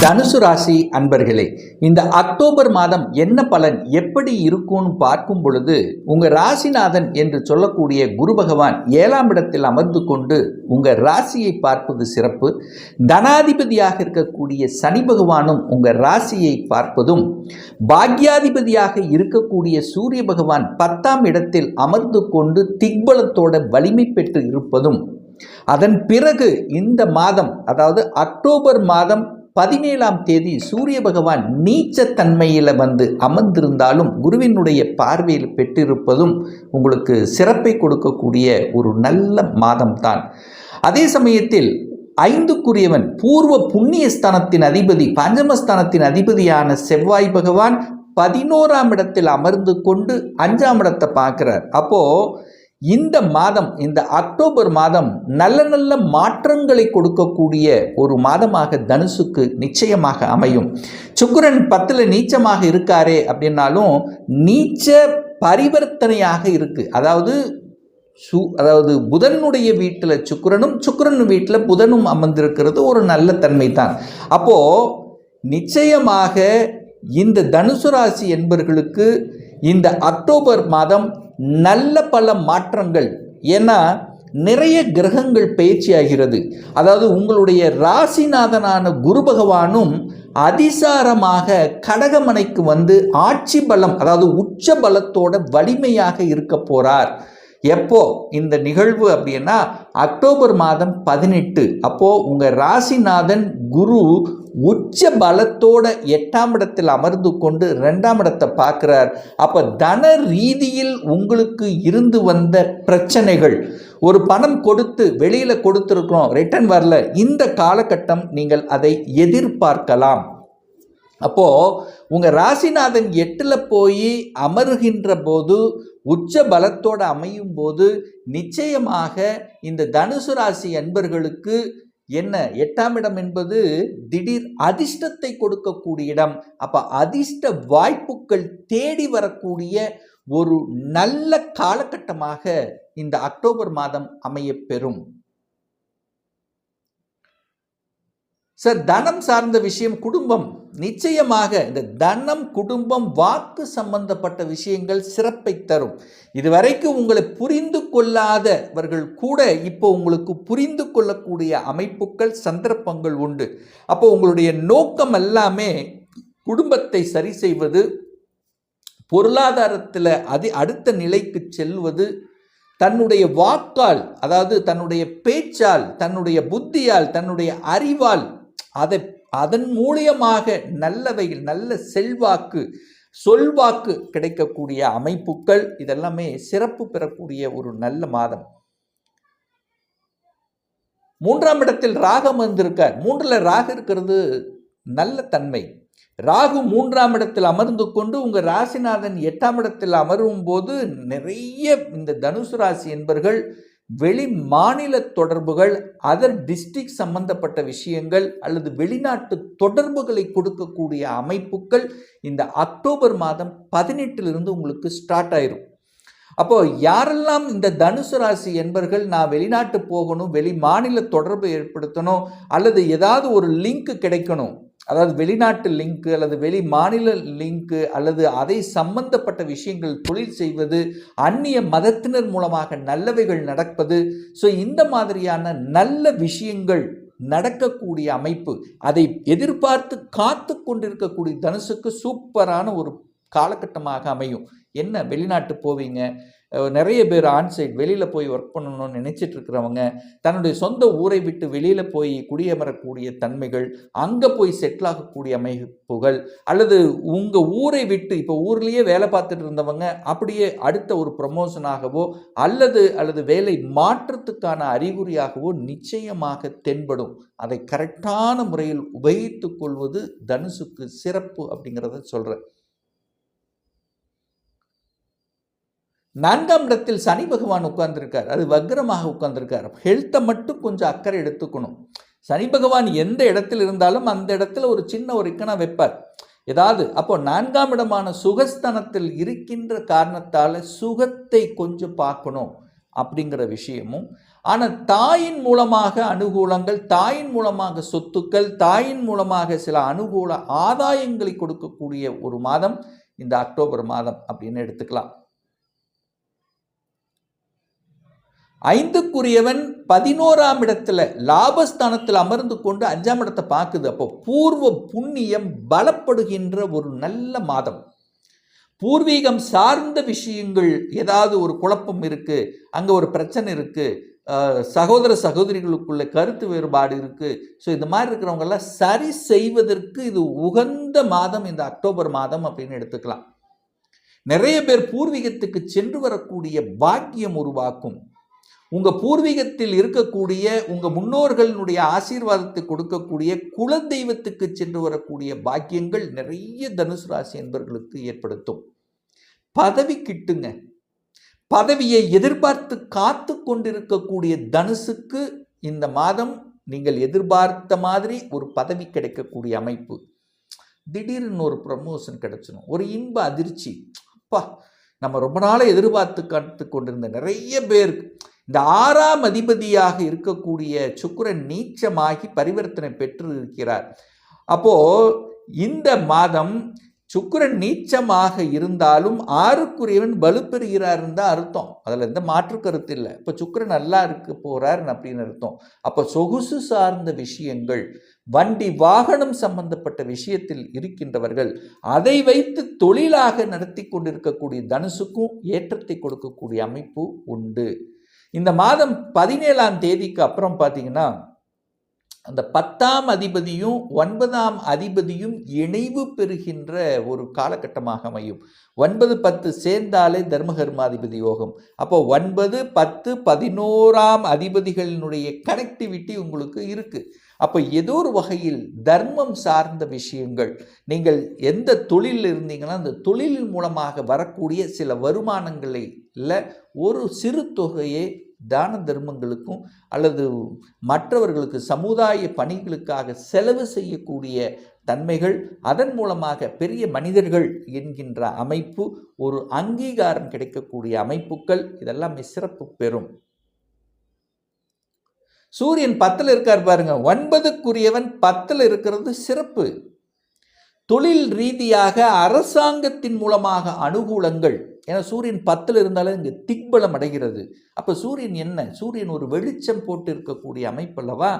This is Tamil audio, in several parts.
தனுசு ராசி அன்பர்களே இந்த அக்டோபர் மாதம் என்ன பலன் எப்படி இருக்கும்னு பார்க்கும் பொழுது உங்க ராசிநாதன் என்று சொல்லக்கூடிய குரு பகவான் ஏழாம் இடத்தில் அமர்ந்து கொண்டு உங்க ராசியை பார்ப்பது சிறப்பு. தனாதிபதியாக இருக்கக்கூடிய சனி பகவானும் உங்க ராசியை பார்ப்பதும் பாக்யாதிபதியாக இருக்கக்கூடிய சூரிய பகவான் பத்தாம் இடத்தில் அமர்ந்து கொண்டு திக்பலத்தோட வலிமை பெற்று இருப்பதும் அதன் பிறகு இந்த மாதம் அதாவது அக்டோபர் மாதம் பதினேழாம் தேதி சூரிய பகவான் நீச்சத்தன்மையில் வந்து அமர்ந்திருந்தாலும் குருவினுடைய பார்வையில் பெற்றிருப்பதும் உங்களுக்கு சிறப்பை கொடுக்கக்கூடிய ஒரு நல்ல மாதம்தான். அதே சமயத்தில் ஐந்துக்குரியவன் பூர்வ புண்ணிய ஸ்தானத்தின் அதிபதி பஞ்சமஸ்தானத்தின் அதிபதியான செவ்வாய் பகவான் பதினோராம் இடத்தில் அமர்ந்து கொண்டு அஞ்சாம் இடத்தை பார்க்குறார். அப்போ இந்த மாதம் இந்த அக்டோபர் மாதம் நல்ல நல்ல மாற்றங்களை கொடுக்கக்கூடிய ஒரு மாதமாக தனுசுக்கு நிச்சயமாக அமையும். சுக்கரன் பத்தில் நீச்சமாக இருக்காரே அப்படின்னாலும் நீச்ச பரிவர்த்தனையாக இருக்கு. அதாவது சு அதாவது புதனுடைய வீட்டில் சுக்கரனும் சுக்கிரன் வீட்டில் புதனும் அமர்ந்திருக்கிறது ஒரு நல்ல தன்மை தான் அப்போது நிச்சயமாக இந்த தனுசு ராசி என்பர்களுக்கு இந்த அக்டோபர் மாதம் நல்ல பல மாற்றங்கள். ஏன்னா நிறைய கிரகங்கள் பயிற்சி ஆகிறது அதாவது உங்களுடைய ராசிநாதனான குரு பகவானும் அதிசாரமாக கடகமனைக்கு வந்து ஆட்சி பலம் அதாவது உச்ச பலத்தோட வலிமையாக இருக்க போறார். எப்போ? இந்த நிகழ்வு அப்படின்னா அக்டோபர் மாதம் பதினெட்டு. அப்போ உங்க ராசிநாதன் குரு உச்ச பலத்தோட எட்டாம் இடத்தில் அமர்ந்து கொண்டு ரெண்டாம் இடத்தை பார்க்குறார். அப்போ தன ரீதியில் உங்களுக்கு இருந்து வந்த பிரச்சனைகள் ஒரு பணம் கொடுத்து வெளியில் கொடுத்துருக்குறோம் ரிட்டர்ன் வரல இந்த காலகட்டம் நீங்கள் அதை எதிர்பார்க்கலாம். அப்போ உங்கள் ராசிநாதன் எட்டில் போய் அமருகின்ற போது உச்ச பலத்தோடு அமையும் போது நிச்சயமாக இந்த தனுசு ராசி அன்பர்களுக்கு என்ன? எட்டாம் இடம் என்பது திடீர் அதிர்ஷ்டத்தை கொடுக்கக்கூடிய இடம். அப்போ அதிர்ஷ்ட வாய்ப்புகள் தேடி வரக்கூடிய ஒரு நல்ல காலகட்டமாக இந்த அக்டோபர் மாதம் அமையப்பெறும் பெறும் சார் தனம் சார்ந்த விஷயம் குடும்பம். நிச்சயமாக இந்த தனம் குடும்பம் வாக்கு சம்பந்தப்பட்ட விஷயங்கள் சிறப்பை தரும். இதுவரைக்கும் உங்களை புரிந்து கொள்ளாதவர்கள் கூட இப்போ உங்களுக்கு புரிந்து கொள்ளக்கூடிய அமைப்புகள் சந்தர்ப்பங்கள் உண்டு. அப்போ உங்களுடைய நோக்கம் எல்லாமே குடும்பத்தை சரி செய்வது பொருளாதாரத்தில் அதி அடுத்த நிலைக்கு செல்வது தன்னுடைய வாக்கால் அதாவது தன்னுடைய பேச்சால் தன்னுடைய புத்தியால் தன்னுடைய அறிவால் அதை அதன் மூலியமாக நல்லவைகள் நல்ல செல்வாக்கு சொல்வாக்கு கிடைக்கக்கூடிய அமைப்புகள் இதெல்லாமே சிறப்பு பெறக்கூடிய ஒரு நல்ல மாதம். மூன்றாம் இடத்தில் ராகம் வந்திருக்கார். மூன்றில் ராகு இருக்கிறது நல்ல தன்மை. ராகு மூன்றாம் இடத்தில் அமர்ந்து கொண்டு உங்கள் ராசிநாதன் எட்டாம் இடத்தில் அமரும் போது நிறைய இந்த தனுசு ராசி என்பர்கள் வெளி மாநில தொடர்புகள் அதர் டிஸ்ட்ரிக்ட் சம்பந்தப்பட்ட விஷயங்கள் அல்லது வெளிநாட்டு தொடர்புகளை கொடுக்கக்கூடிய அமைப்புகள் இந்த அக்டோபர் மாதம் பதினெட்டிலிருந்து உங்களுக்கு ஸ்டார்ட் ஆயிரும். அப்போ யாரெல்லாம் இந்த தனுசு ராசி என்பர்கள் நான் வெளிநாட்டு போகணும் வெளி மாநில தொடர்பு ஏற்படுத்தணும் அல்லது ஏதாவது ஒரு லிங்க் கிடைக்கணும் அதாவது வெளிநாட்டு லிங்க்கு அல்லது வெளி மாநில லிங்க்கு அல்லது அதை சம்பந்தப்பட்ட விஷயங்கள் தொழில் செய்வது அந்நிய மதத்தினர் மூலமாக நல்லவைகள் நடப்பது. ஸோ இந்த மாதிரியான நல்ல விஷயங்கள் நடக்கக்கூடிய அமைப்பு அதை எதிர்பார்த்து காத்து கொண்டிருக்கக்கூடிய தனுசுக்கு சூப்பரான ஒரு காலகட்டமாக அமையும். என்ன வெளிநாட்டு போவீங்க? நிறைய பேர் ஆன்சைட் வெளியில் போய் ஒர்க் பண்ணணும்னு நினச்சிட்டு இருக்கிறவங்க தன்னுடைய சொந்த ஊரை விட்டு வெளியில் போய் குடியமரக்கூடிய தன்மைகள் அங்கே போய் செட்டில் ஆகக்கூடிய அமைப்புகள் அல்லது உங்கள் ஊரை விட்டு இப்போ ஊர்லேயே வேலை பார்த்துட்டு இருந்தவங்க அப்படியே அடுத்த ஒரு ப்ரமோஷனாகவோ அல்லது அல்லது வேலை மாற்றத்துக்கான அறிகுறியாகவோ நிச்சயமாக தென்படும். அதை கரெக்டான முறையில் உபயோகித்து கொள்வது தனுசுக்கு சிறப்பு அப்படிங்கிறத சொல்கிறேன் நான்காம் இடத்தில் சனி பகவான் உட்கார்ந்துருக்கார். அது வக்ரமாக உட்கார்ந்துருக்கார். ஹெல்த்தை மட்டும் கொஞ்சம் அக்கறை எடுத்துக்கணும். சனி பகவான் எந்த இடத்தில் இருந்தாலும் அந்த இடத்துல ஒரு சின்ன ஒரு இக்கணா வைப்பார். ஏதாவது அப்போ நான்காம் இடமான சுகஸ்தனத்தில் இருக்கின்ற காரணத்தால் சுகத்தை கொஞ்சம் பார்க்கணும் அப்படிங்கிற விஷயமும் ஆனால் தாயின் மூலமாக அனுகூலங்கள் தாயின் மூலமாக சொத்துக்கள் தாயின் மூலமாக சில அனுகூல ஆதாயங்களை கொடுக்கக்கூடிய ஒரு மாதம் இந்த அக்டோபர் மாதம் அப்படின்னு எடுத்துக்கலாம். ஐந்துக்குரியவன் பதினோராம் இடத்துல லாபஸ்தானத்தில் அமர்ந்து கொண்டு அஞ்சாம் இடத்தை பார்க்குது. அப்போ பூர்வ புண்ணியம் பலப்படுகின்ற ஒரு நல்ல மாதம். பூர்வீகம் சார்ந்த விஷயங்கள் ஏதாவது ஒரு குழப்பம் இருக்குது அங்கே ஒரு பிரச்சனை இருக்குது சகோதர சகோதரிகளுக்குள்ள கருத்து வேறுபாடு இருக்குது ஸோ இந்த மாதிரி இருக்கிறவங்கெல்லாம் சரி செய்வதற்கு இது உகந்த மாதம் இந்த அக்டோபர் மாதம் அப்படின்னு எடுத்துக்கலாம். நிறைய பேர் பூர்வீகத்துக்கு சென்று வரக்கூடிய பாக்கியம் உருவாக்கும். உங்கள் பூர்வீகத்தில் இருக்கக்கூடிய உங்கள் முன்னோர்களினுடைய ஆசீர்வாதத்தை கொடுக்கக்கூடிய குல தெய்வத்துக்கு சென்று வரக்கூடிய பாக்கியங்கள் நிறைய தனுசு ராசி என்பவர்களுக்கு ஏற்படுத்தும். பதவி கிட்டுங்க. பதவியை எதிர்பார்த்து காத்து கொண்டிருக்கக்கூடிய தனுசுக்கு இந்த மாதம் நீங்கள் எதிர்பார்த்த மாதிரி ஒரு பதவி கிடைக்கக்கூடிய அமைப்பு. திடீர்னு ஒரு ப்ரமோஷன் கிடைச்சிடும் ஒரு இன்ப அதிர்ச்சி. அப்பா நம்ம ரொம்ப நாளாக எதிர்பார்த்து காத்து கொண்டிருந்த நிறைய பேர் இந்த ஆறாம் அதிபதியாக இருக்கக்கூடிய சுக்கிரன் நீச்சமாகி பரிவர்த்தனை பெற்று இருக்கிறார் அப்போ இந்த மாதம் சுக்கரன் நீச்சமாக இருந்தாலும் ஆறுக்குரியவன் வலுப்பெறுகிறார் தான் அர்த்தம். அதில் எந்த மாற்று கருத்து இல்லை. இப்போ சுக்கிரன் நல்லா இருக்க போகிறார் அப்படின்னு அர்த்தம். அப்போ சொகுசு சார்ந்த விஷயங்கள் வண்டி வாகனம் சம்பந்தப்பட்ட விஷயத்தில் இருக்கின்றவர்கள் அதை வைத்து தொழிலாக நடத்தி கொண்டிருக்கக்கூடிய தனுசுக்கும் ஏற்றத்தை கொடுக்கக்கூடிய அமைப்பு உண்டு. இந்த மாதம் பதினேழாம் தேதிக்கு அப்புறம் பார்த்தீங்கன்னா அந்த பத்தாம் அதிபதியும் ஒன்பதாம் அதிபதியும் இணைவு பெறுகின்ற ஒரு காலகட்டமாக அமையும். ஒன்பது பத்து சேர்ந்தாலே தர்மகர்மாதிபதி யோகம். அப்போ ஒன்பது பத்து பதினோராம் அதிபதிகளினுடைய கனெக்டிவிட்டி உங்களுக்கு இருக்கு. அப்போ ஏதோ ஒரு வகையில் தர்மம் சார்ந்த விஷயங்கள் நீங்கள் எந்த தொழிலில் இருந்தீங்கன்னா அந்த தொழிலின் மூலமாக வரக்கூடிய சில வருமானங்களை இல்லை ஒரு சிறு தொகையை தான தர்மங்களுக்கும் அல்லது மற்றவர்களுக்கு சமுதாய பணிகளுக்காக செலவு செய்யக்கூடிய தன்மைகள் அதன் மூலமாக பெரிய மனிதர்கள் என்கின்ற அமைப்பு ஒரு அங்கீகாரம் கிடைக்கக்கூடிய அமைப்புகள் இதெல்லாம் சிறப்பு பெறும். சூரியன் பத்தில் இருக்கார் பாருங்க. ஒன்பதுக்குரியவன் பத்தில் இருக்கிறது சிறப்பு. தொழில் ரீதியாக அரசாங்கத்தின் மூலமாக அனுகூலங்கள் ஏன்னா சூரியன் பத்தில் இருந்தாலும் இங்கே திக்பலம் அடைகிறது. அப்போ சூரியன் என்ன? சூரியன் ஒரு வெளிச்சம் போட்டு இருக்கக்கூடிய அமைப்பு அல்லவா?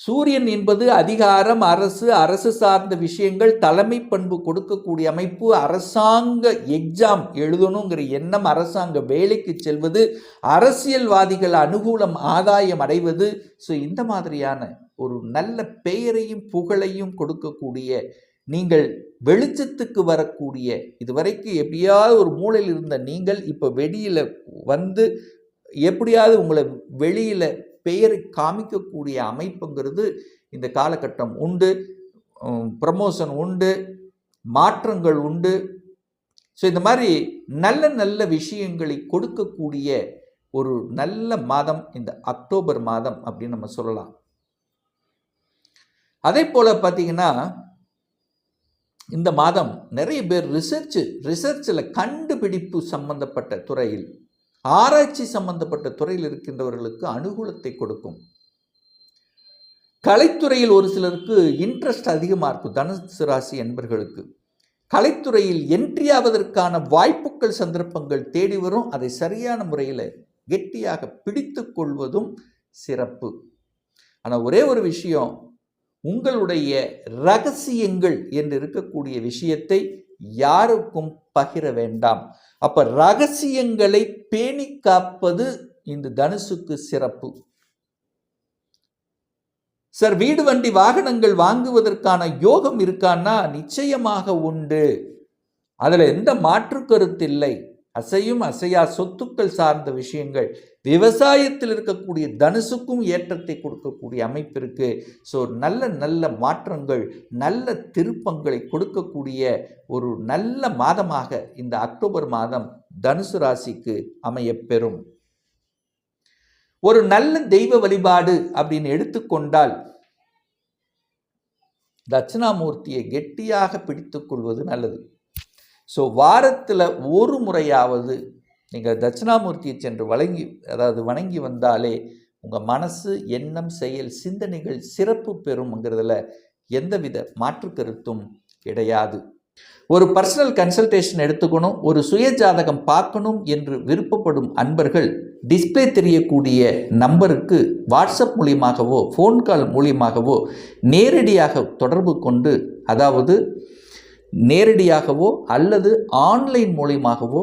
சூரியன் என்பது அதிகாரம் அரசு அரசு சார்ந்த விஷயங்கள் தலைமை பண்பு கொடுக்கக்கூடிய அமைப்பு அரசாங்க எக்ஸாம் எழுதணுங்கிற எண்ணம் அரசாங்க வேலைக்கு செல்வது அரசியல்வாதிகள் அனுகூலம் ஆதாயம் அடைவது. ஸோ இந்த மாதிரியான ஒரு நல்ல பெயரையும் புகழையும் கொடுக்கக்கூடிய நீங்கள் வெளிச்சத்துக்கு வரக்கூடிய இதுவரைக்கும் எப்படியாவது ஒரு மூலையில் இருந்த நீங்கள் இப்போ வெளியில் வந்து எப்படியாவது உங்களை வெளியில் பெயரை காமிக்கக்கூடிய அமைப்புங்கிறது இந்த காலகட்டம் உண்டு. ப்ரமோஷன் உண்டு. மாற்றங்கள் உண்டு. ஸோ இந்த மாதிரி நல்ல நல்ல விஷயங்களை கொடுக்கக்கூடிய ஒரு நல்ல மாதம் இந்த அக்டோபர் மாதம் அப்படின்னு நம்ம சொல்லலாம். அதே போல் பார்த்தீங்கன்னா இந்த மாதம் நிறைய பேர் ரிசர்ச்சு ரிசர்ச்சில் கண்டுபிடிப்பு சம்பந்தப்பட்ட துறையில் ஆராய்ச்சி சம்பந்தப்பட்ட துறையில் இருக்கின்றவர்களுக்கு அனுகூலத்தை கொடுக்கும். கலைத்துறையில் ஒரு சிலருக்கு இன்ட்ரெஸ்ட் அதிகமாக இருக்கும் தனுசு ராசி என்பர்களுக்கு. கலைத்துறையில் என்ட்ரி ஆவதற்கான வாய்ப்புகள் சந்தர்ப்பங்கள் தேடி வரும். அதை சரியான முறையில் கெட்டியாக பிடித்து கொள்வதும் சிறப்பு. ஆனால் ஒரே ஒரு விஷயம் உங்களுடைய ரகசியங்கள் என்று இருக்கக்கூடிய விஷயத்தை யாருக்கும் பகிர வேண்டாம். அப்ப ரகசியங்களை பேணி காப்பது இந்த தனுசுக்கு சிறப்பு. சார் வீடு வண்டி வாகனங்கள் வாங்குவதற்கான யோகம் இருக்கான்னா நிச்சயமாக உண்டு. அதில் எந்த மாற்று கருத்து இல்லை. அசையும் அசையா சொத்துக்கள் சார்ந்த விஷயங்கள். விவசாயத்தில் இருக்கக்கூடிய தனுசுக்கும் ஏற்றத்தை கொடுக்கக்கூடிய அமைப்பு இருக்குது ஸோ நல்ல நல்ல மாற்றங்கள் நல்ல திருப்பங்களை கொடுக்கக்கூடிய ஒரு நல்ல மாதமாக இந்த அக்டோபர் மாதம் தனுசு ராசிக்கு அமையப்பெறும் ஒரு நல்ல தெய்வ வழிபாடு அப்படின்னு எடுத்துக்கொண்டால் தட்சிணாமூர்த்தியை கெட்டியாக பிடித்துக்கொள்வது நல்லது. ஸோ வாரத்தில் ஒரு முறையாவது நீங்கள் தட்சிணாமூர்த்தியை சென்று வழங்கி அதாவது வணங்கி வந்தாலே உங்கள் மனசு எண்ணம் செயல் சிந்தனைகள் சிறப்பு பெறும்ங்கிறதுல எந்தவித மாற்று கருத்தும் கிடையாது. ஒரு பர்சனல் கன்சல்டேஷன் எடுத்துக்கணும் ஒரு சுய ஜாதகம் பார்க்கணும் என்று விருப்பப்படும் அன்பர்கள் டிஸ்ப்ளே தெரியக்கூடிய நம்பருக்கு வாட்ஸ்அப் மூலியமாகவோ ஃபோன் கால் மூலியமாகவோ நேரடியாக தொடர்பு கொண்டு அதாவது நேரடியாகவோ அல்லது ஆன்லைன் மூலியமாகவோ